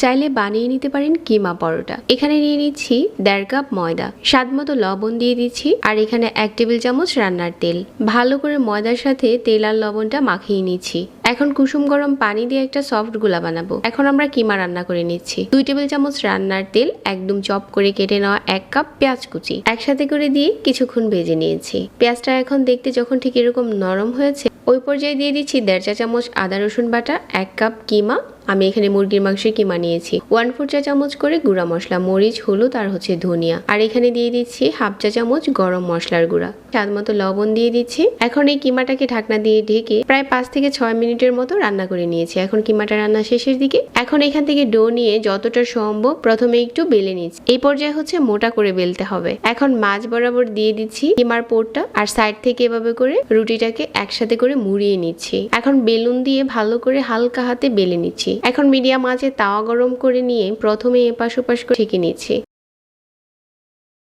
চাইলে বানিয়ে নিতে পারেন কিমা পরোটা। এখানে নিয়ে নিচ্ছি দেড় কাপ ময়দা, স্বাদ মতো লবণ দিয়ে দিচ্ছি, আর এখানে এক টেবিল চামচ রান্নার তেল। ভালো করে ময়দার সাথে তেল আর লবণটা মাখিয়ে নিচ্ছি। এখন কুসুম গরম পানি দিয়ে একটা সফটগুলা বানাবো। এখন আমরা কিমা রান্না করে নিচ্ছি। দুই টেবিল চামচ রান্নার তেল, একদম চপ করে কেটে নেওয়া এক কাপ পেঁয়াজ কুচি। একসাথে করে দিয়ে কিছুক্ষণ ভেজে নিয়েছি। পেঁয়াজটা এখন দেখতে যখন ঠিক এরকম নরম হয়েছে, ওই পর্যায়ে দিয়ে দিচ্ছি দেড় চা চামচ আদা, রসুন বাটা, এক কাপ কিমা। আমি এখানে মুরগির মাংসের কিমা নিয়েছি। ওয়ান ফোর চা চামচ করে গুঁড়া মশলা, মরিচ, হলুদ আর হচ্ছে ধনিয়া। আর এখানে দিয়ে দিচ্ছি হাফ চা চামচ গরম মশলার গুঁড়া। স্বাদ মতো লবণ দিয়ে দিচ্ছি। এখন এই কিমাটাকে ঢাকনা দিয়ে ঢেকে প্রায় পাঁচ থেকে ছয় মিনিটের মতো রান্না করে নিয়েছি। এখন কিমাটা রান্না শেষের দিকে। এখন এখান থেকে ডো নিয়ে যতটা সম্ভব প্রথমে একটু বেলে নিচ্ছি। এই পর্যায়ে হচ্ছে মোটা করে বেলতে হবে। এখন মাছ বরাবর দিয়ে দিচ্ছি কিমার পোরটা আর সাইড থেকে এভাবে করে রুটিটাকে একসাথে করে মুড়িয়ে নিচ্ছি। এখন বেলুন দিয়ে ভালো করে হালকা হাতে বেলে নিচ্ছি। এখন মিডিয়াম আঁচে তাওয়া গরম করে নিয়ে প্রথমে এপাশ ওপাশ করে ঠেকে নিচ্ছি।